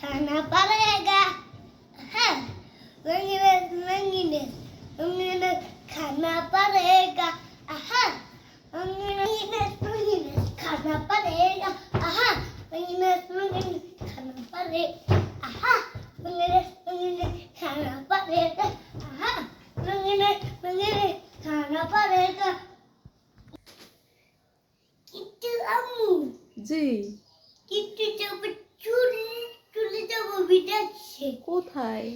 Hana parega. Ha. Mangine, mangine. Mangine, khana parega. Aha. Mangine, mangine, mangine. Khana parega. Aha. Mangine, mangine, khana parega. Aha. Mangine, mangine, khana parega. Aha. Mangine, mangine, khana parega. Kitu amu. Ji. Kitu cepat. কোথায়?